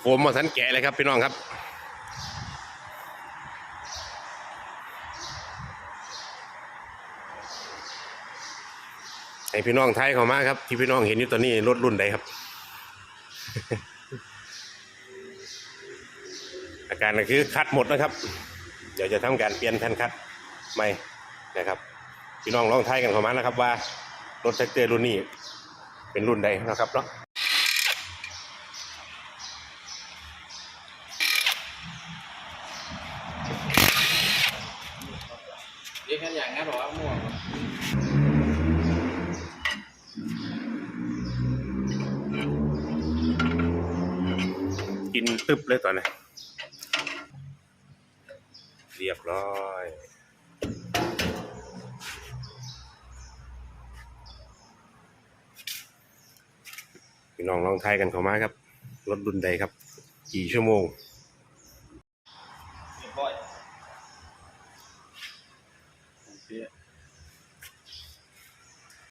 โฟมมาสันแกะเลยครับพี่น้องครับให้พี่น้องไทยเข้ามาครับ ที่พี่น้องเห็นอยู่ตอนนี้รถรุ่นใดครับ อาการก็คือคัดหมดนะครับ เดี๋ยวจะทำการเปลี่ยนแผ่นคัดใหม่นะครับ พี่น้องลองทายกันเข้ามานะครับว่า รถแท็กเตอร์รุ่นนี้เป็นรุ่นใดนะครับเนาะ เรียกกันอย่างนั้นหรอว่าม่วงกินตึบเลยตอนนี้เรียบร้อยพี่น้องลองทายกันเข้ามาครับรถรุ่นใดครับ กี่ชั่วโมงเรียบร้อย โอเค